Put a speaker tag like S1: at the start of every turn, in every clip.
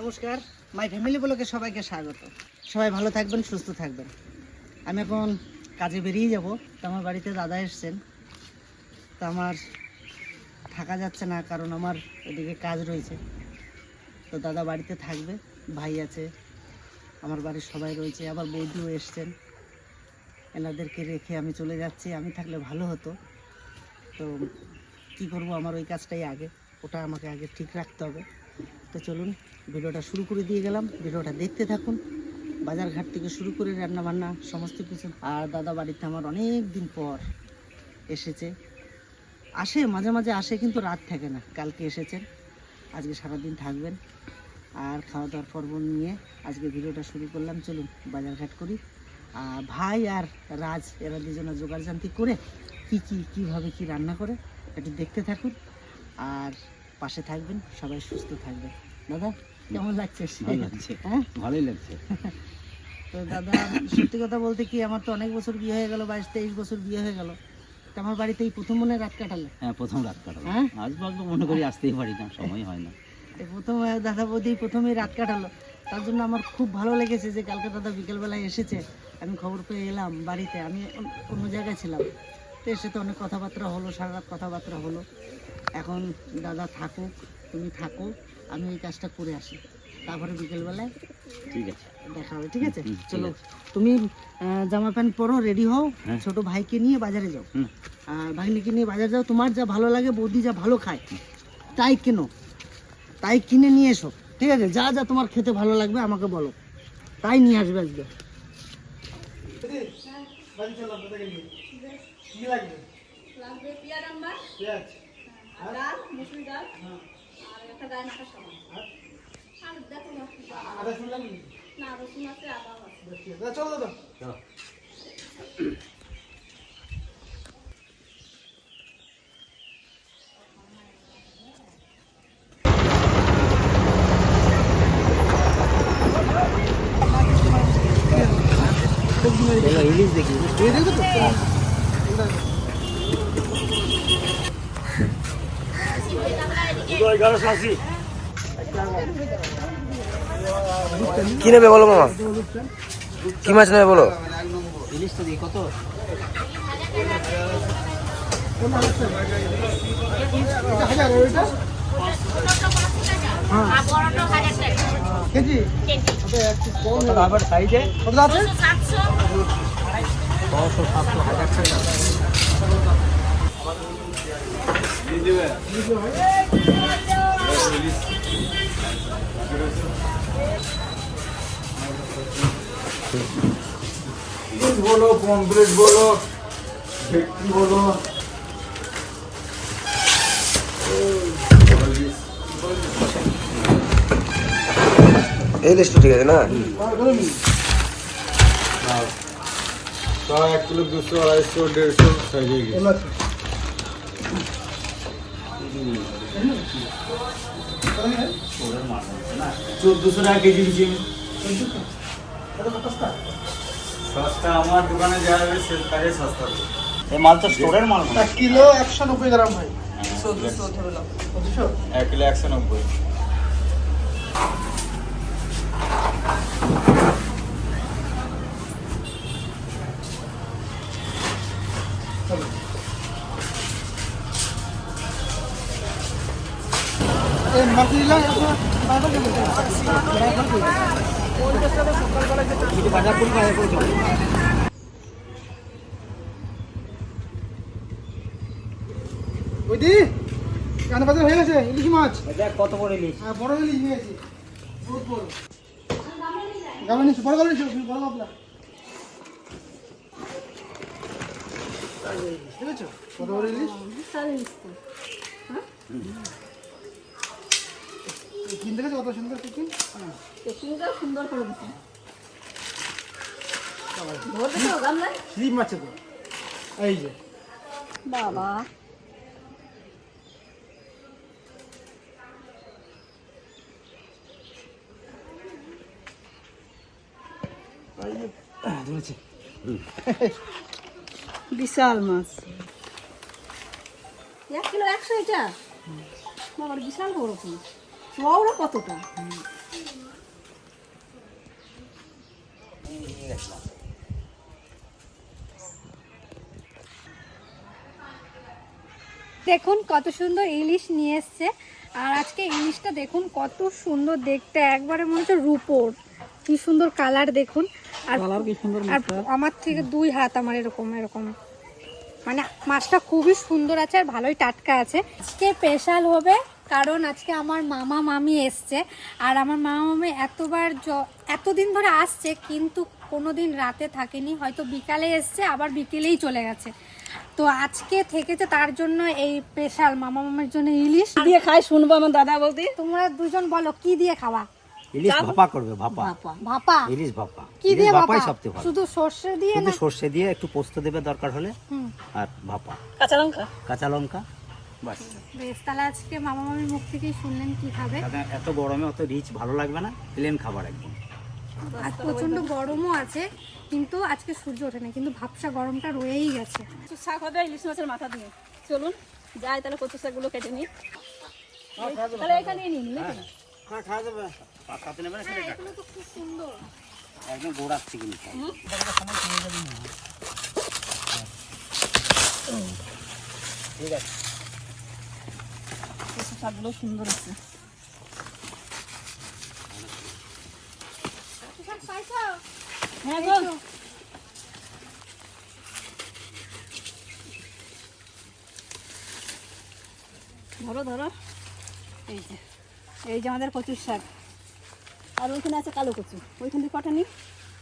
S1: নমস্কার। My family ব্লকে সবাইকে স্বাগত। সবাই ভালো থাকবেন, সুস্থ থাকবেন। আমি এখন কাজে বেরিয়ে যাব। তো আমার বাড়িতে দাদা এসছেন। তো আমার থাকা যাচ্ছে না, কারণ আমার এদিকে কাজ রয়েছে। তো দাদা বাড়িতে থাকবে, ভাই আছে, আমার বাড়ির সবাই রয়েছে, আবার বৌদিও এসছেন। এনাদেরকে রেখে আমি চলে যাচ্ছি। আমি থাকলে ভালো হতো। তো কি করব, আমার ওই কাজটাই আগে। ওটা আমাকে আগে ঠিক রাখতে হবে। তো চলুন ভিডিওটা শুরু করে দিয়ে গেলাম। ভিডিওটা দেখতে থাকুন। বাজার ঘাট থেকে শুরু করে রান্না বান্না সমস্ত কিছু। আর দাদা বাড়িতে আমার অনেক দিন পর এসেছে। আসে, মাঝে মাঝে আসে, কিন্তু রাত থাকে না। কালকে এসেছেন, আজকে সারাদিন থাকবেন। আর খাওয়া দাওয়ার পর্ব নিয়ে আজকে ভিডিওটা শুরু করলাম। চলুন বাজার ঘাট করি। আর ভাই আর রাজ, এরা দুজনে জোগাড়জান্তি করে কি কি, কীভাবে কি রান্না করে, একটু দেখতে থাকুন। আর পাশে থাকবেন সবাই সুস্থ থাকবেন। দাদা কেমন লাগছে?
S2: ভালো লাগছে।
S1: হ্যাঁ?
S2: ভালোই লাগছে।
S1: তো দাদা সত্যি কথা বলতে কি আমার তো অনেক বছর বিয়ে হয়ে গেল বাইশ তেইশ বছর বিয়ে হয়ে গেল। আমার বাড়িতে এই প্রথম মনে রাত কাটালে।
S2: হ্যাঁ প্রথম রাত কাটালো।
S1: হ্যাঁ?
S2: আসব আসব মনে করি আসতেই পারি না সময় হয় না।
S1: প্রথম দাদা বৌদি প্রথমেই রাত কাটালো। তার জন্য আমার খুব ভালো লেগেছে যে কালকে দাদা বিকেলবেলায় এসেছে। আমি খবর পেয়ে এলাম বাড়িতে। আমি অন- অন্য জায়গায় ছিলাম। তো এসে তো অনেক কথাবার্তা হলো সারা রাত কথাবার্তা হলো। এখন দাদা থাকুক তুমি থাকো আমি এই কাজটা করে আসি। তারপরে বিকেলবেলায়
S2: ঠিক আছে।
S1: দেখা হবে ঠিক আছে? চলো তুমি জামা প্যান্ট পরো রেডি হও
S2: হ্যাঁ।
S1: ছোট ভাইকে নিয়ে বাজারে যাও। আর ভাগ্নিকে নিয়ে বাজারে যাও তোমার যা ভালো লাগে বৌদি যা ভালো খায় তাই কেনো? তাই কিনে নিয়ে এসো ঠিক আছে? যা যা তোমার খেতে ভালো লাগবে আমাকে বলো। তাই নিয়ে আসবে আজকে।
S3: লাগবে? পিয়া ডাম্বা আর ডাল মুসুরি ডাল আর একটা গায়ে মাখা সাবান আর দেখো না না রসুন আছে আদাও আছে
S2: চলো ইলিশ দেখি
S4: কি নেবে বলো মামা? কি মাছ নেবে বলো?
S2: কত ছশো সাতশো হাজার টাকা
S5: বলো পমপ্লেট বলো ভেটকি বলো
S4: এই লিস্টটা ঠিক আছে না?
S5: তা এক কিলো দুশো আড়াইশো দেড়শো সাইজে গেছে।
S2: চোদ্দশো টাকা কেজি দিচ্ছি সস্তা আমার দোকানে যা হবে সে তারে সস্তা এই মাল তো স্টোরের মাল।
S1: এক কিলো একশো নব্বই গ্রাম ভাই।
S5: এক কিলো একশো নব্বই।
S2: বাজার করি বাজার করে চলো
S1: বৌদি কেন বাজার হয়ে গেছে ইলিশ মাছ।
S2: দেখ কত করে ইলিশ।
S1: হ্যাঁ বড় ইলিশ। নিয়েছি বহুত বড়। গামলা নিচ্ছি বড় গামলা নিচ্ছি বড় গামলা। ঠিক আছে কত বড় ইলিশ? এই কিনতে গেছে কত সুন্দর টিফিন
S3: পেকিংটা সুন্দর করে দিচ্ছে ধরবে তো গামলায়
S1: স্লিপ মারছে তো এই যে
S3: বাবা
S1: ধরেছে
S3: বিশাল মাছ এক কিলো একশো এটা বাবার বিশাল বড় পিস কতটা? দেখুন কত সুন্দর ইলিশ নিয়ে এসছে। আর আজকে ইলিশটা দেখুন কত সুন্দর দেখতে। একবারে মনে হচ্ছে রুপোর। কি সুন্দর কালার দেখুন। আর আমার থেকে দুই হাত আমার এরকম এরকম। মানে মাছটা খুবই সুন্দর আছে আর ভালোই টাটকা আছে। কে স্পেশাল হবে কারণ আজকে আমার মামা মামি এসছে আর আমার মামা মামি এতবার জ- এতদিন ধরে আসছে কিন্তু কোনোদিন রাতে থাকেনি হয়তো বিকালে এসছে আবার বিকেলেই চলে গেছে। তো আজকে থেকেছে তার জন্য এই স্পেশাল মামা মামার জন্য ইলিশ।
S6: দিয়ে খাই শুনব আমার দাদা বলতে?
S3: তোমরা দুজন বলো কি দিয়ে খাওয়া
S2: ইলিশ ভাপা করবে ভাপা।
S3: ভাপা।
S2: ইলিশ ভাপা।
S3: কি দিয়ে
S2: ভাপাই সবচেয়ে ভালো।
S3: শুধু সর্ষে দিয়ে না
S2: সর্ষে দিয়ে একটু পোস্ত দেবে দরকার হলে
S3: হুম।
S2: আর ভাপা।
S6: কাঁচা লঙ্কা?
S2: কাঁচা লঙ্কা। বাস।
S3: বেশ তাহলে আজকে মামা মামির মুখ থেকেই শুনলেন কি খাবে
S2: এত গরমে অত রিচ ভালো লাগবে না? প্লেন খাবার একদম।
S3: আর প্রচণ্ড গরমও আছে কিন্তু আজকে সূর্য ওঠে না কিন্তু ভাবসা গরমটা রয়েই গেছে।
S6: কচু শাক হবে ইলিশ মাছের মাথা দিয়ে। চলুন যাই তাহলে কচু শাকগুলো কেটে নিই। তাহলে এখানে নিন নাকি?
S3: এগুলো তো খুব সুন্দর।
S2: একদম গোড়াচ্ছি কিন্তু। ঠিক আছে।
S6: শাকগুলো সুন্দর আছে। হ্যাঁ গো। ধরো ধরো। এই যে এই যে আমাদের কচুর শাক। আর ওইখানে আছে কালো কচু। ওইখান থেকে কটা নিই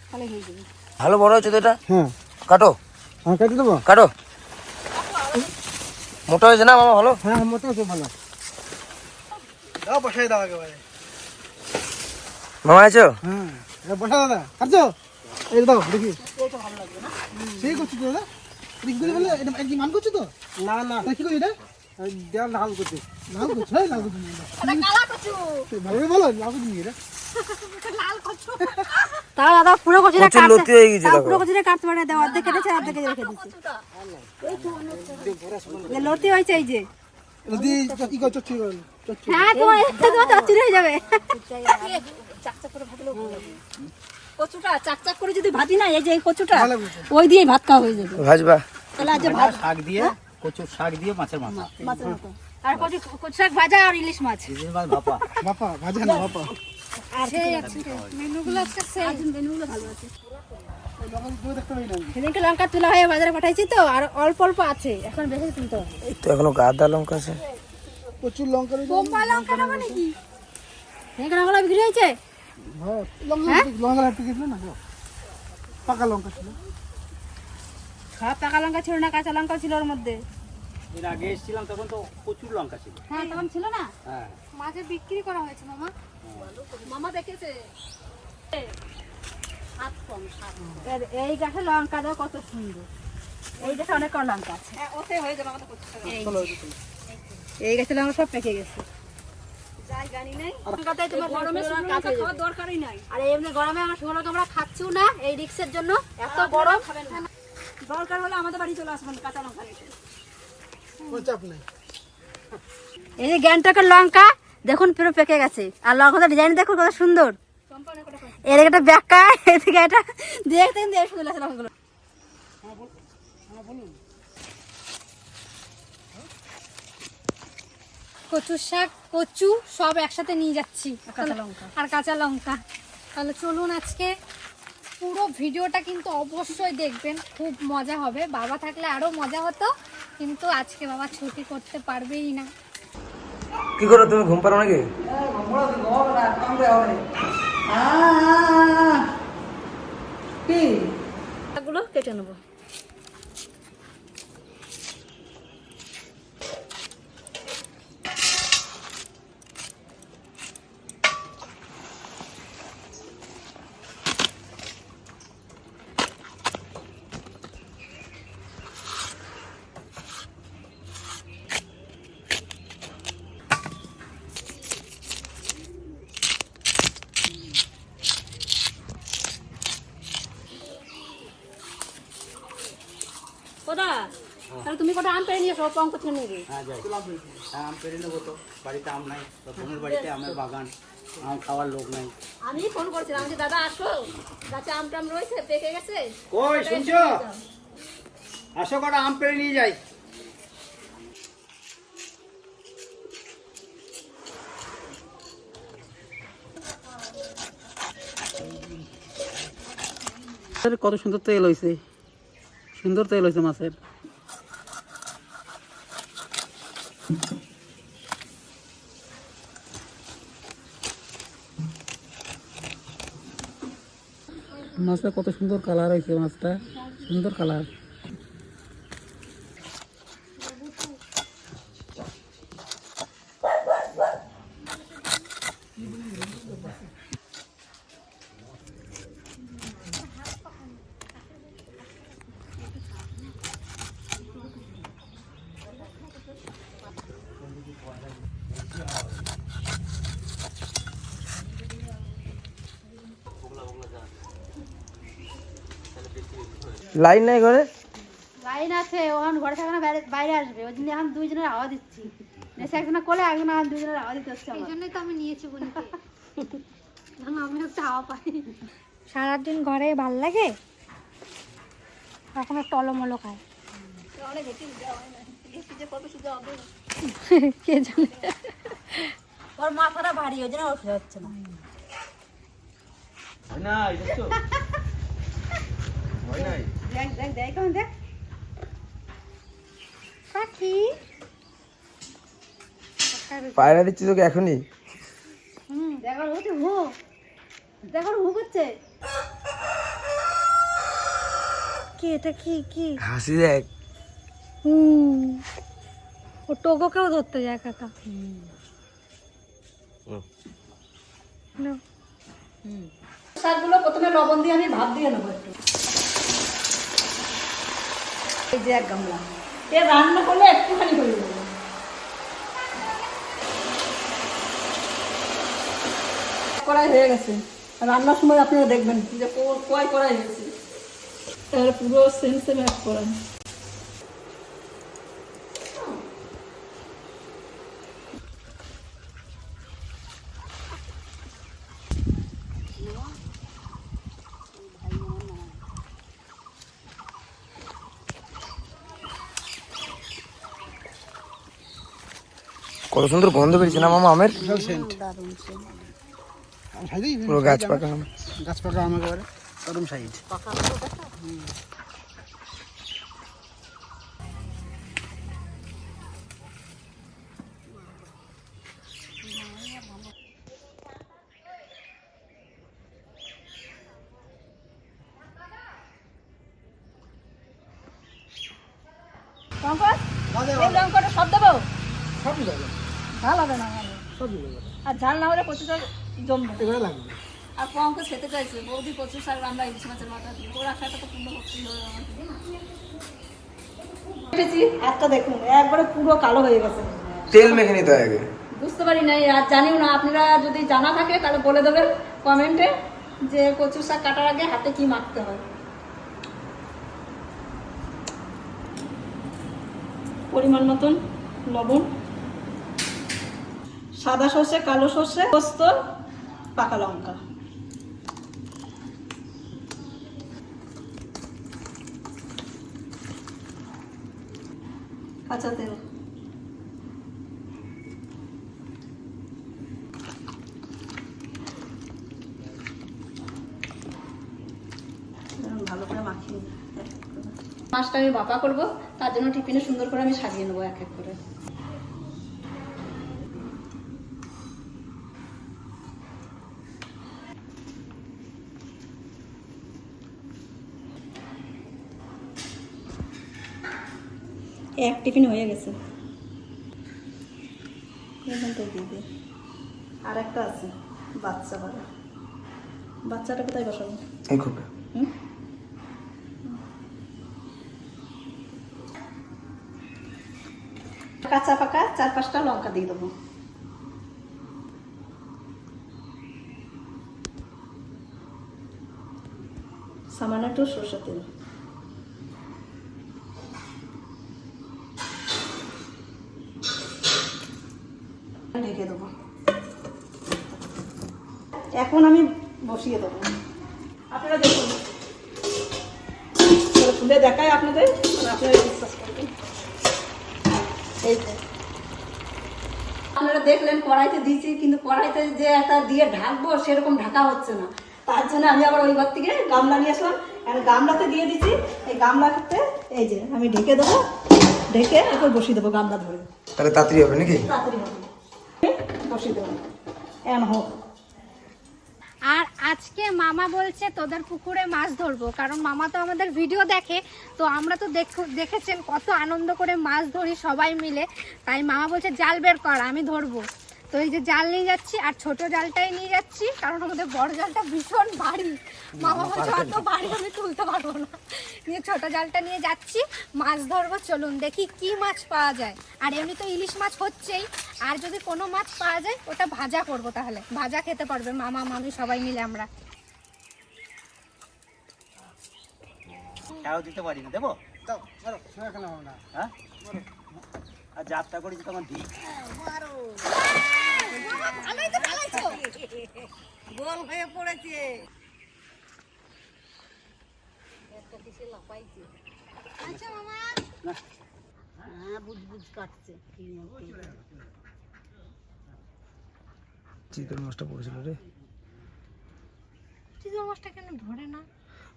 S6: তাহলে হয়ে যাবে।
S4: ভালো বড় হচ্ছে তো এটা?
S5: হ্যাঁ।
S4: কাটো।
S5: হ্যাঁ কেটে দেবো?
S4: কাটো। মোটা হয়েছে না মামা ভালো?
S5: হ্যাঁ মোটা আছে ভালো। দাও বসাই দাও একেবারে।
S4: মামা আছো?
S5: হ্যাঁ বসা দাদা কাটছো? এই দাও দেখি। সেই করছি তো দাদা। দেখি বলে এটা কি মান করছ তো? না না। কি করছি এটা? দেওয়াল লাল করছি। লাল করছ হ্যাঁ লাল করছি। ভালো বলো লাল করছি এটা?
S3: তাও দাদা পুরো কচিটা
S4: প্রচুর লতি
S3: তাও পুরো কচিটা কাটতে পারে না অর্ধেক কেটেছে অর্ধেক রেখে দিচ্ছে লতি হয়েছে এই যে।
S5: এটা কি করছ ঠিক আছে
S3: হ্যাঁ তোমার তোমার চচ্চড়ি হয়ে যাবে।
S6: কচুটা চাক চাক করে যদি ভাজি না এই যে কচুটা ওই দিয়ে ভাত খাওয়া হয়ে যাবে।
S4: ভাজবা।
S6: তাহলে আজ ভাত
S2: শাক দিয়ে কচুর শাক দিয়ে মাছের মাথা।
S6: মাছের মতো
S3: আর কচু কচু শাক ভাজা আর ইলিশ মাছ।
S2: ইলিশ মাছ ভাপা।
S5: বাপা ভাজা না বাপা
S3: সেই মেনুগুলো আজকে সেই।
S6: মেনুগুলো ভালো আছে।
S3: সেদিনকে লঙ্কা তোলা হয়ে বাজারে পাঠাইছি তো আর অল্প অল্প আছে। এখন বেশি তুলতে
S4: তো এখনও গাদা লঙ্কা আছে।
S5: প্রচুর লঙ্কা
S3: বোম্বা লঙ্কা নেব নাকি সেদিনকে লঙ্কা বিক্রি হয়েছে?
S5: হ্যাঁ লঙ্কা লঙ্কা না? পাকা লঙ্কা ছিল।
S3: সব পাকা লঙ্কা ছিল না কাঁচা লঙ্কা ছিল ওর মধ্যে?
S2: এর আগে এসেছিলাম তখন তো প্রচুর লঙ্কা ছিল।
S3: হ্যাঁ তখন ছিল না?
S2: হ্যাঁ।
S3: মাঝে বিক্রি করা হয়েছে মামা।
S6: মামা দেখেছে?
S3: এই গাছে লঙ্কা দাও কত সুন্দর। এই গাছে অনেক লঙ্কা আছে।
S6: হ্যাঁ ওতে হয়ে যাবে আমাদের
S3: এই- গাছে লঙ্কা সব পেকে গেছে। লঙ্কা
S6: লঙ্কা
S3: আর এমনি গরমে আমরা শুকনো লঙ্কা আমরা খাচ্ছিও না এই রিক্সের জন্য। এত গরম।
S6: দরকার হলে আমাদের বাড়ি চলে আসবেন কাঁচা লঙ্কা
S3: এই যে গ্যাংটকের লঙ্কা দেখুন পুরো পেকে গেছে। আর লঙ্কাটা ডিজাইন দেখুন কত সুন্দর। এর একটা ব্যাকা এদিকে এটা দেখতে সুন্দর লাগছে লঙ্কাগুলো। কচু শাক কচু সব একসাথে নিয়ে যাচ্ছি।
S6: কাঁচা লঙ্কা।
S3: আর কাঁচা লঙ্কা। তাহলে চলুন আজকে পুরো ভিডিওটা কিন্তু অবশ্যই দেখবেন খুব মজা হবে। বাবা থাকলে আরও মজা হতো কিন্তু আজকে বাবা ছুটি করতে পারবেই না।
S4: কি করো তুমি ঘুম পারো নাকি?
S6: কেটে নেব। কোদা তাহলে তুমি কটা আম পেরে নিয়ে নিয়ে নেবে
S2: হ্যাঁ যাই। হ্যাঁ আম পেরে নেব তো। বাড়িতে আম নাই বোনের বাড়িতে আমের বাগান। আম খাওয়ার লোক নাই।
S6: আমি ফোন করছিলাম যে দাদা আসো। গাছে আম টাম রয়েছে পেকে গেছে?
S2: কই শুনছো। আসো কটা আম পেড়ে নিয়ে যাই।
S7: কত সুন্দর তেল হয়েছে সুন্দর তেল হয়েছে মাছের মাছটা কত সুন্দর কালার হয়েছে মাছটা সুন্দর কালার
S4: লাইন নাই ঘরে?
S8: লাইন আছে ওখান ঘরে থাকে না বাইরে- বাইরে আসবে। ওই জন্য এখন দুইজনের হাওয়া দিচ্ছি। এসে একজনে কোলে একজন এখন দুইজনের হাওয়া দিতে হচ্ছে আমার।
S3: জন্যই তো আমি নিয়েছি বোনকে। আমি একটা হাওয়া পাই। সারাদিন ঘরে ভালো লাগে? এখন একটা অলমলো খায়? কে জানে?
S8: ওর মাথাটা ভারী ওই জন্য ওর ফেরা হচ্ছে না। দেখ দেখ দেখ কেমন দেখ।
S3: পাখি।
S4: পায়রা দিচ্ছি তোকে এখনই।
S8: হুম দেখ হচ্ছে হু। দেখ ওর হু করছে।
S3: কি এটা কি কি?
S4: হাসি দেখ।
S3: হুম। ও টোকোকেও ধরতে যায় কাকা নাও।
S6: শাকগুলো প্রথমে লবণ দিয়ে আমি ভাত দিয়ে নেব একটু। এই যে এক গামলা। এ রান্না করলে একটুখানি হয়ে যাবে। কড়াই হয়ে গেছে। রান্নার সময় আপনারা দেখবেন। যে কয় কড়াই হয়েছে? তাহলে পুরো সেম সেম এক কড়াই।
S4: কত সুন্দর গন্ধ বেরিয়েছে না মামা আমের? পুরো গাছ পাকা আম।
S5: গাছ পাকা আম একেবারে
S6: লঙ্কা দেবো?
S5: সবই যাবে
S6: ঝাল হবে না
S5: সবই
S6: আর ঝাল না হলে কচুটা জমবে।
S5: এবারে লাগবে।
S6: আর পঙ্ক খেতে চাইছে? বৌদি কচু শাক আমরা ইলিশ মাছের মাথা দিই ওর আশাটা তো পূর্ণ করতেই হবে আমাকে কেটেছি দেখুন একবারে পুরো কালো হয়ে গেছে।
S4: তেল মেখে নিতে হয় আগে।
S6: বুঝতে পারি নাই আর জানিও না আপনারা যদি জানা থাকে তাহলে বলে দেবেন কমেন্টে যে কচু শাক কাটার আগে হাতে কি মাখতে হয়। পরিমাণ মতন লবণ। সাদা সর্ষে, কালো সর্ষে, পোস্ত, পাকা লঙ্কা। কাঁচা তেল। ভালো করে মাখিয়ে। মাছটা আমি বাপা করব, তার জন্য টিফিনে সুন্দর করে আমি সাজিয়ে নেব এক এক করে। এক টিফিন হয়ে গেছে। এখানটায় দিয়ে। দিই আর একটা আছে বাচ্চা বাড়া। বাচ্চাটা কোথায় বসাবো?
S4: এই খুব
S6: হুম? কাঁচা পাকা চার পাঁচটা লঙ্কা দিয়ে দেবো। সামান্য একটু সরষের তেল ঢেকে দেবো এখন আমি বসিয়ে দেবো আপনারা দেখুন তাহলে খুলে দেখাই আপনাদের আর আপনারা বিশ্বাস করবেন এই আপনারা দেখলেন কড়াইতে দিয়েছি কিন্তু কড়াইতে যে একটা দিয়ে ঢাকবো সেরকম ঢাকা হচ্ছে না। তার জন্য আমি আবার ওই ঘর থেকে গামলা নিয়ে আসলাম। আর গামলাতে দিয়ে দিচ্ছি এই গামলা গামলাতে এই যে আমি ঢেকে দেবো ঢেকে এখন বসিয়ে দেবো গামলা ধরে।
S4: তাহলে তাড়াতাড়ি হবে নাকি?
S6: তাড়াতাড়ি হবে। বসিয়ে দেবো। এখন হোক।
S3: আর আজকে মামা বলছে তোদের পুকুরে মাছ ধরবো, কারণ মামা তো আমাদের ভিডিও দেখে, তো আমরা তো দেখ- দেখেছেন কত আনন্দ করে মাছ ধরি সবাই মিলে। তাই মামা বলছে, জাল বের কর, আমি ধরবো। তো এই যে জাল নিয়ে যাচ্ছি আর ছোট জালটাই নিয়ে যাচ্ছি কারণ আমাদের বড় জালটা ভীষণ ভারী। মামা বলছে অত ভারী আমি তুলতে পারব না। নিয়ে ছোট জালটা নিয়ে যাচ্ছি মাছ ধরবো চলুন দেখি কি মাছ পাওয়া যায়। আর এমনি তো ইলিশ মাছ হচ্ছেই আর যদি কোনো মাছ পাওয়া যায় ওটা ভাজা করব তাহলে। ভাজা খেতে পারবে মামা মামি সবাই মিলে আমরা।
S2: দিতে পারি না দেবো?
S5: না
S2: হ্যাঁ? আর যাত্রা করেছি তখন দিই
S1: গোল হয়ে পড়েছে
S3: আচ্ছা
S1: হ্যাঁ
S4: চিতল মাছটা পড়েছিল রে।
S3: চিতল মাছটা কেন ধরে না?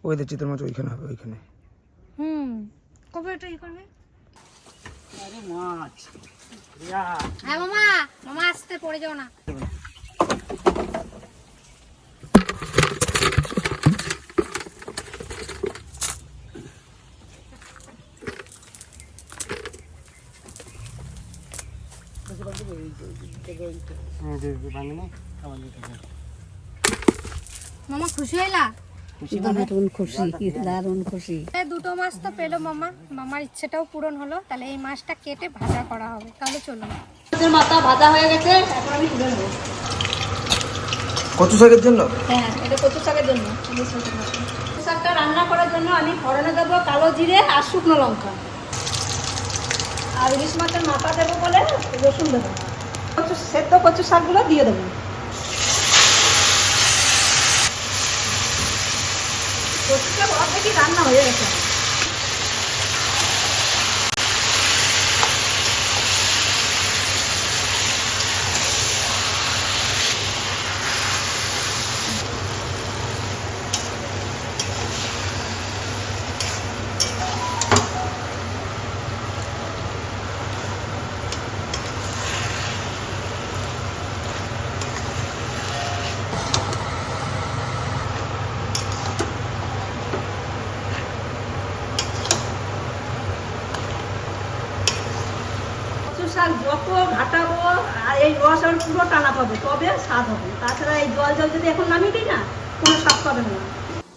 S4: ওই চিতল মাছ ওইখানে হবে ওইখানে।
S3: হুম কবে এটা ই করবে?
S1: আরে মাছ।
S3: হ্যাঁ মামা মামা আসতে পড়ে যাও না। মামা খুশি হইলা?
S1: দারুণ খুশি দারুণ খুশি।
S3: দুটো মাছ তো পেল মামা। মামার ইচ্ছেটাও পূরণ হলো তাহলে এই মাছটা কেটে ভাজা করা হবে। তাহলে চলুন।
S6: মাছের মাথা ভাজা হয়ে গেছে এখন আমি তুলে নেব।
S4: কচু শাকের জন্য?
S6: হ্যাঁ এটা কচু শাকের জন্য ইলিশ মাছের মাথা। কচু শাকটা রান্না করার জন্য আমি ফোড়নে দেবো কালো জিরে আর শুকনো লঙ্কা। আর ইলিশ মাছের মাথা দেবো বলে রসুন দেবো। কচু সেদ্ধ কচু শাকগুলো দিয়ে দেবো কচু অর্ধেকই রান্না হয়ে গেছে? শাক যত ঘাটাবো এই রস আর পুরো টানা পাবে তবে স্বাদ হবে। তাছাড়া এই জল জল যদি এখন নামিয়ে দিই না কোনো স্বাদ পাবে না।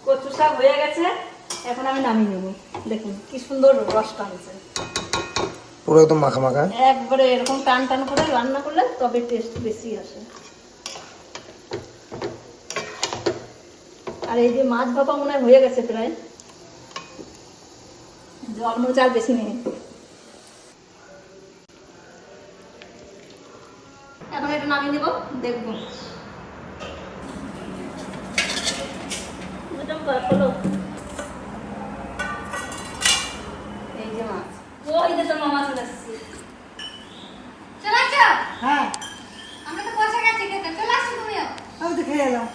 S6: কচু শাক হয়ে গেছে এখন আমি নামিয়ে নেব। দেখুন কি সুন্দর রস টানছে
S4: পুরো একদম মাখা মাখা
S6: একবারে এরকম টান টান করে রান্না করলে তবে টেস্ট বেশি আসে। আর এই যে মাছ ভাপা মনে হয় হয়ে গেছে প্রায়। জল মরিচ আর বেশি নেই। নামিয়ে নেব দেখব। এই যে মাছ। ওই যে তোর মামা চলে এসেছে
S3: চলে আসো
S1: হ্যাঁ।
S3: আমরা তো বসে গেছি খেতে। চলে আসো তুমিও?
S1: আমি তো খেয়ে এলাম।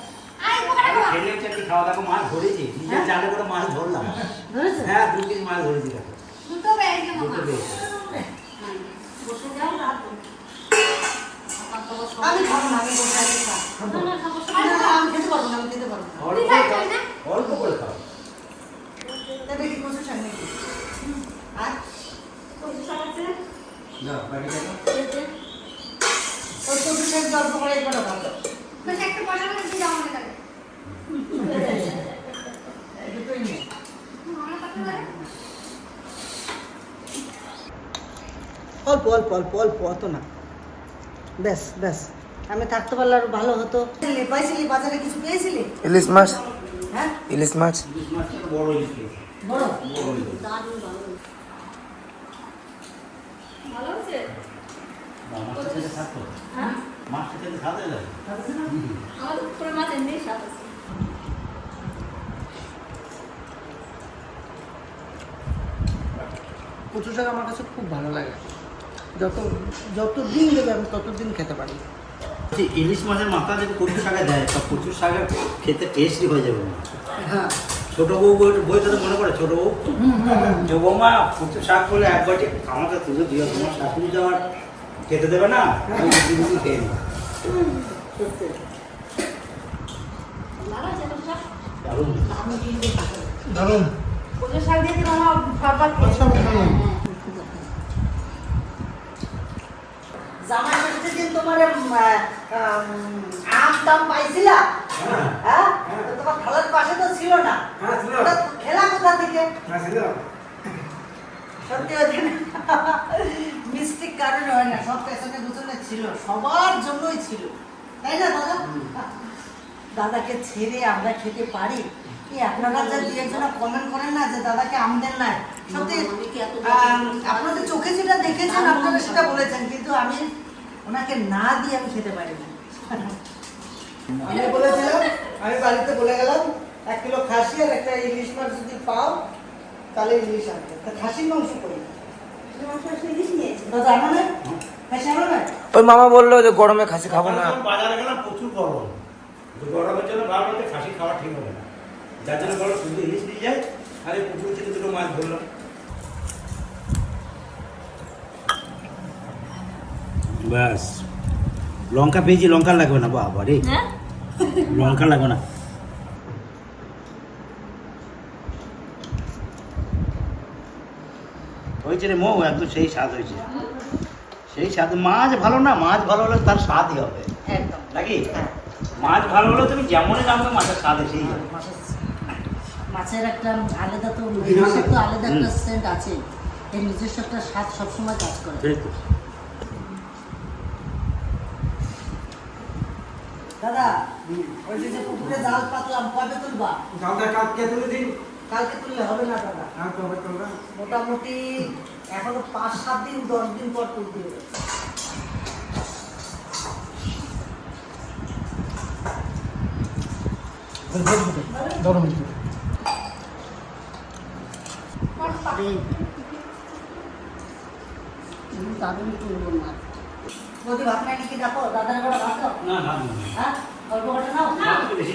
S3: আয় পকড়া খাও
S2: খেলে চারটি খাওয়া দাওয়া মাছ ধরেছি। নিজের জালে করে মাছ ধরলাম। হ্যাঁ দু কেজি মাছ ধরেছি দেখো।
S3: দুটো
S2: দুটো।
S6: বসে যাও রাখো
S1: আমি খাব না আমি বসে আছি খা। না, না, আমি খেতে পারব না আমি খেতে পারব না।
S2: অল্প করে খাও
S3: না?
S2: অল্প করে খাও।
S1: এটা কি কচু শাক নাকি? আর?
S6: কচু শাক আছে?
S2: না বাকি দেখো।
S1: ওই কচু শাক গল্প করে একবার ভালো
S3: বেশ একটু পয়সা করে দিয়ে যাও আমাকে তাহলে।
S1: দুটোই নেই। অল্প অল্প অল্প অল্প অত না। ব্যাস ব্যাস। আমি থাকতে পারলে আরও ভালো হতো। পাইছিলি বাজারে কিছু পেয়েছিলি?
S4: ইলিশ মাছ?
S1: হ্যাঁ?
S4: ইলিশ মাছ?
S2: ইলিশ বড়? ইলিশ
S6: ভালো
S2: থাকতো
S6: হ্যাঁ?
S2: মাছটা খেতে স্বাদ যায়
S6: আমাদের পুকুরের মাছ এমনি স্বাদ আছে।
S1: কচু শাক আমার কাছে খুব ভালো লাগে। যত যত দিন দেবে আমি ততদিন খেতে পারি।
S2: যে ইলিশ মাছের মাথা যদি কচু শাকে দেয় তা কচু শাকের খেতে টেস্টি হয়ে যাবে
S1: হ্যাঁ।
S2: ছোট বউ বই- বইটা তো মনে করে ছোট বউ? যে বৌমা কচু শাক বলে এক বাটি আমাকে তুলে দিও তোমার শাশুড়ি তো আমার খেতে দেবে না আমি খেয়ে
S6: সব
S2: দারুণ।
S5: দারুণ।
S6: কচুর শাক দিয়ে দিলাম আমার ভাববার
S5: সব দারুণ
S1: জামাই বাড়িতে দিন তোমার উম, আহ, উম, আম টাম পাইছিলা? হ্যাঁ। তোমার খালার পাশে তো ছিল না।
S5: ছিল।
S1: ওটা খেলা কোথা থেকে? সত্যি মিস্টেক কারণে হয় না সব পেছনে গুছনে ছিল সবার জন্যই ছিল। তাই না দাদা? দাদাকে ছেড়ে আমরা খেতে পারি? কি আপনারা যা দু একজনা কমেন্ট করেন না যে দাদাকে আমদের নাই সত্যি আপনাদের চোখে যেটা দেখেছেন আপনারা সেটা বলেছেন কিন্তু আমি ওনাকে না দিয়ে আমি খেতে পারি না আমি বলেছিলাম আমি বাড়িতে বলে গেলাম এক কিলো খাসি আর একটা ইলিশ মাছ যদি পাও তাহলে ইলিশ আনতে। তা খাসির মাংস করি আনো
S4: ওই মামা বলল যে গরমে খাসি খাব না।
S2: বাজারে গেলাম প্রচুর গরম। গরমের জন্য ভাবলাম খাসি খাওয়া ঠিক হবে না। যার জন্য বলো শুধু ইলিশ নিয়ে যায় আর এই পুকুর থেকে দুটো মাছ ধরলাম। ব্যাস। লঙ্কা পেয়েছি লঙ্কা লাগবে না বাবা রে
S6: হ্যাঁ?
S2: লঙ্কা লাগবে না। হয়েছে রে মৌ একদম সেই স্বাদ হয়েছে। সেই স্বাদ। মাছ ভালো না? মাছ ভালো হলে তার স্বাদই হবে। নাকি? মাছ ভালো হলে তুমি যেমনই রাখবে মাছের স্বাদ এসেই যাবে।
S1: মাছের- একটা আলাদা তো নিজস্ব তো আলাদা একটা সেন্ট আছে এই নিজস্ব একটা স্বাদ সবসময় কাজ করে
S2: সেই তো।
S1: দাদা ওই যে পুকুরে জাল পাতলাম কবে তুলবা?
S5: তুলে দিন।
S1: কালকে তুললে হবে না দাদা।
S5: হ্যাঁ কবে তোমরা
S1: মোটামুটি এখনও পাঁচ সাত দিন দশ দিন পর তুলতে হবে।
S5: দারুণ
S1: দারুণ তুলবো না। বৌদি ভাত নাই নাকি? দেখো দাদার ঘরে ভাত
S2: না না না,
S1: হ্যাঁ? গল্প ঘটে নাও?
S2: থেকে বেশি।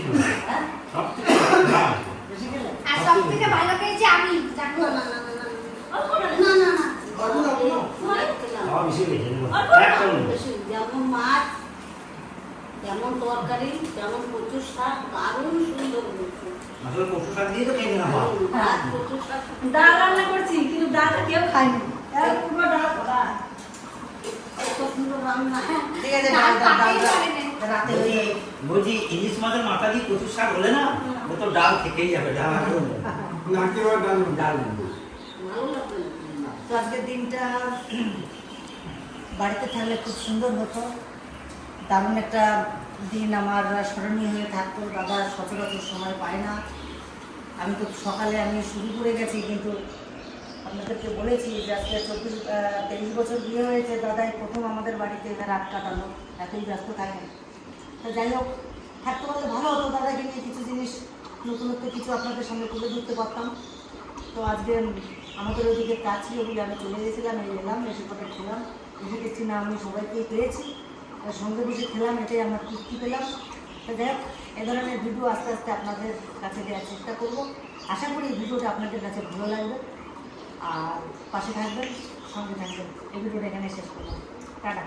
S1: হ্যাঁ?
S2: সব থেকে না।
S1: বেশি গেলে
S9: আর সব থেকে ভালো পেয়েছি আমি জানো
S6: না না না না অল্প না না না। না
S2: বেশি
S6: অল্প না,
S2: না।
S6: যেমন মাছ তরকারি তেমন কচুর শাক দারুণ সুন্দর
S2: আসলে কচু শাক দিয়ে তো খেয়ে নিলাম ভাত।
S6: হ্যাঁ, কচুর শাক। ডাল রান্না করছি কিন্তু ডালটা কেউ খায়নি। পুরো ডাল করা এত সুন্দর রান্না
S1: ঠিক আছে। রাতে
S2: বলছি ইলিশ মাছের মাথা দিয়ে কচু শাক হলে না ও তো ডাল থেকেই যাবে ডাল
S5: ডাল
S2: ডাল
S1: তো আজকের দিনটা বাড়িতে থাকলে খুব সুন্দর হতো। দারুণ একটা দিন আমার স্মরণীয় হয়ে থাকতো। দাদা সচরাচর সময় পায় না। আমি তো সকালে আমি শুরু করে গেছি কিন্তু আপনাদেরকে বলেছি যে আজকে চব্বিশ তেইশ বছর বিয়ে হয়েছে, দাদাই প্রথম আমাদের বাড়িতে এটা রাত কাটালো, এতই ব্যস্ত থাকেন। তো যাই হোক, থাকতে পারলে ভালো হতো, দাদাকে নিয়ে কিছু জিনিস, নতুনত্ব কিছু আপনাদের সামনে তুলে ধরতে পারতাম। তো আজকে আমাদের ওইদিকে ছিল বলে আমি চলে গেছিলাম, এই এলাম, এসে পরে খেলাম। এসে দেখছি, না, আমি সবাইকে পেয়েছি। সঙ্গে বসে খেলাম এটাই আমার তৃপ্তি পেলাম। তো দেখ এ ধরনের ভিডিও আস্তে আস্তে আপনাদের কাছে দেওয়ার চেষ্টা করব। আশা করি ভিডিওটা আপনাদের কাছে ভালো লাগবে। আর পাশে থাকবেন সঙ্গে থাকবেন। এই ভিডিওটা এখানে শেষ করলাম। টাটা।